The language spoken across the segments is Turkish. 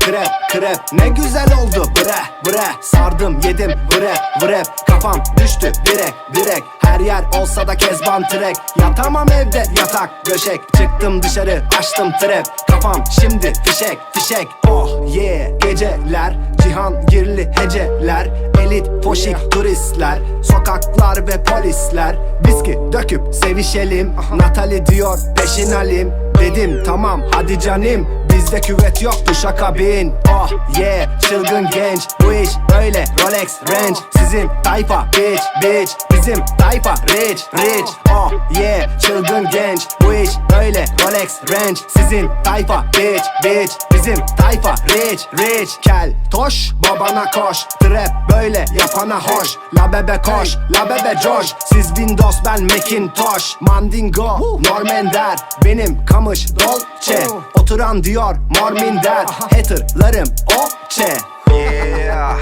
krep krep. Ne güzel oldu. Bre bre. Sardım yedim. Bre bre Kafam düştü. Direk direk. Her yer olsa da kezban trek. Yatamam evde yatak döşek Çıktım dışarı açtım trap Kafam şimdi fişek fişek. Oh yeah. Geceler Cihan girli heceler. Elit foşik turistler. Sokaklar ve polisler. Viski döküp sevişelim. Natali diyor peşin alim Dedim tamam hadi canim. Bizde küvet yok duşakabin Oh yeah çılgın genç. Bu iş böyle Rolex Range. Sizin tayfa bitch bitch. Bizim tayfa rich rich. Oh yeah çılgın genç İş böyle Rolex Range Sizin tayfa bitch bitch Bizim tayfa rich rich. Kel toş babana koş Trap böyle yapana hoş. La bebe koş la bebe coş Siz Windows ben Macintosh. Mandingo Normender Benim kamış Dolce. Oturan diyor Morminder Haterlarım Opçe Yeah.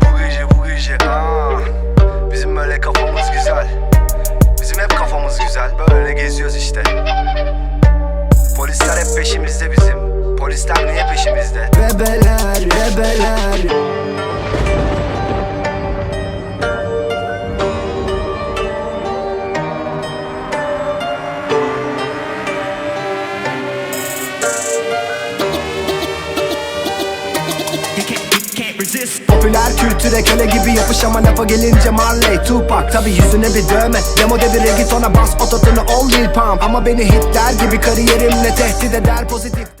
Bu gece bu gece aa. Bizim böyle kafamız güzel Bizim hep kafamız güzel Böyle geziyoruz işte Polisler hep peşimizde bizim Polisler niye peşimizde? Bebeler bebeler You can't. Popüler kültüre köle gibi yapış ama lafa gelince Marley Tupac Tabi yüzüne bir dövme. Demode bir reggaetona bas ototunu ol Lil Pump. Ama beni hitler gibi kariyerimle tehdit eder pozitif